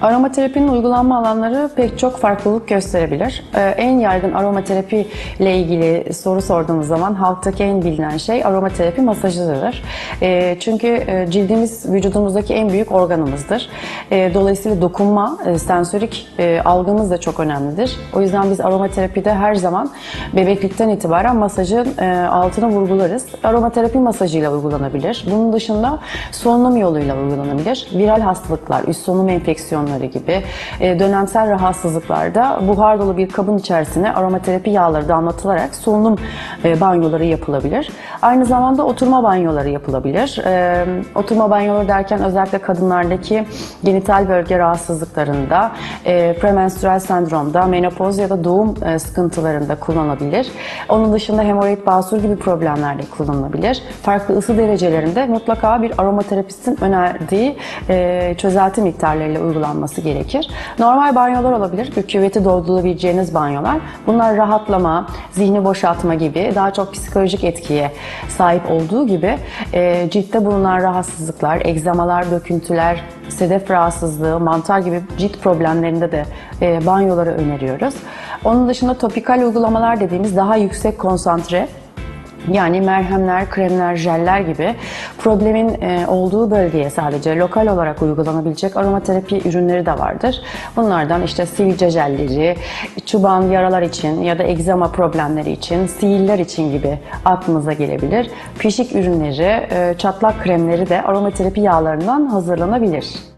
Aromaterapinin uygulanma alanları pek çok farklılık gösterebilir. Ee, En yaygın aromaterapi ile ilgili soru sorduğumuz zaman halktaki en bilinen şey aromaterapi masajıdır. Ee, Çünkü e, cildimiz vücudumuzdaki en büyük organımızdır. Ee, Dolayısıyla dokunma, e, sensörik e, algımız da çok önemlidir. O yüzden biz aromaterapide her zaman bebeklikten itibaren masajın altına vurgularız. Aromaterapi masajıyla uygulanabilir. Bunun dışında solunum yoluyla uygulanabilir. Viral hastalıklar, üst solunum enfeksiyonları gibi e, dönemsel rahatsızlıklarda buhar dolu bir kabın içerisine aromaterapi yağları damlatılarak solunum e, banyoları yapılabilir. Aynı zamanda oturma banyoları yapılabilir. E, Oturma banyoları derken özellikle kadınlardaki genital bölge rahatsızlıklarında, e, premenstrüel sendromda, menopoz ya da doğum e, sıkıntılarında kullanılabilir. Onun dışında hemoroid basur gibi problemlerde kullanılabilir. Farklı ısı derecelerinde mutlaka bir aromaterapistin önerdiği e, çözelti miktarlarıyla uygulanması gerekir. Normal banyolar olabilir. Bir küveti doldurabileceğiniz banyolar. Bunlar rahatlama, zihni boşaltma gibi daha çok psikolojik etkiye sahip olduğu gibi e, ciltte bulunan rahatsızlıklar, egzamalar, döküntüler, sedef rahatsızlığı, mantar gibi cilt problemlerinde de e, banyoları öneriyoruz. Onun dışında topikal uygulamalar dediğimiz daha yüksek konsantre yani merhemler, kremler, jeller gibi problemin e, olduğu bölgeye sadece lokal olarak uygulanabilecek aromaterapi ürünleri de vardır. Bunlardan işte sivilce jelleri, çuban yaralar için ya da egzama problemleri için, sihirler için gibi aklınıza gelebilir. Pişik ürünleri, e, çatlak kremleri de aromaterapi yağlarından hazırlanabilir.